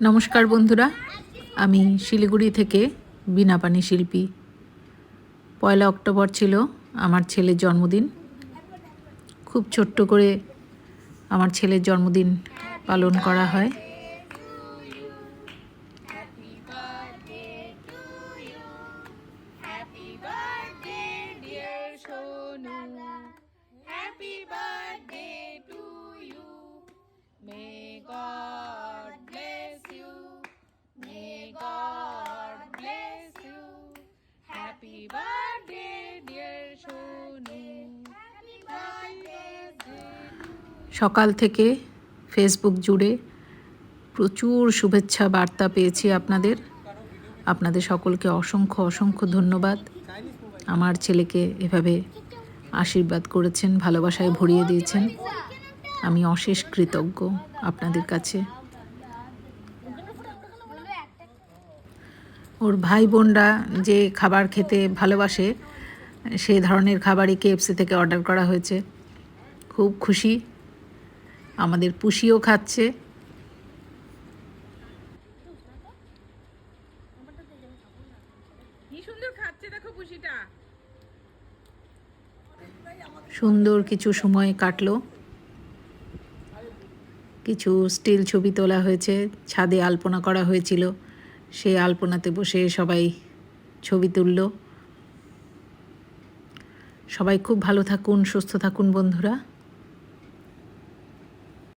নমস্কার বন্ধুরা, আমি শিলিগুড়ি থেকে বিনা পানি শিল্পী। পয়লা অক্টোবর ছিল আমার ছেলের জন্মদিন। খুব ছোট্ট করে আমার ছেলের জন্মদিন পালন করা হয়। সকাল থেকে ফেসবুক জুড়ে প্রচুর শুভেচ্ছা বার্তা পেয়েছি আপনাদের। আপনাদের সকলকে অসংখ্য অসংখ্য ধন্যবাদ। আমার ছেলেকে এভাবে আশীর্বাদ করেছেন, ভালোবাসায় ভরিয়ে দিয়েছেন। আমি অশেষ কৃতজ্ঞ আপনাদের কাছে। ওর ভাই বোনরা যে খাবার খেতে ভালোবাসে সে ধরনের খাবারই কেএফসি থেকে অর্ডার করা হয়েছে। খুব খুশি। আমাদের পুষিও খাচ্ছে। সুন্দর কিছু সময় কাটলো। কিছু স্টিল ছবি তোলা হয়েছে ছাদে আলপনা করা হয়েছিল। সেই আলপনাতে বসে সবাই ছবি তুলল। সবাই খুব ভালো থাকুন সুস্থ থাকুন বন্ধুরা।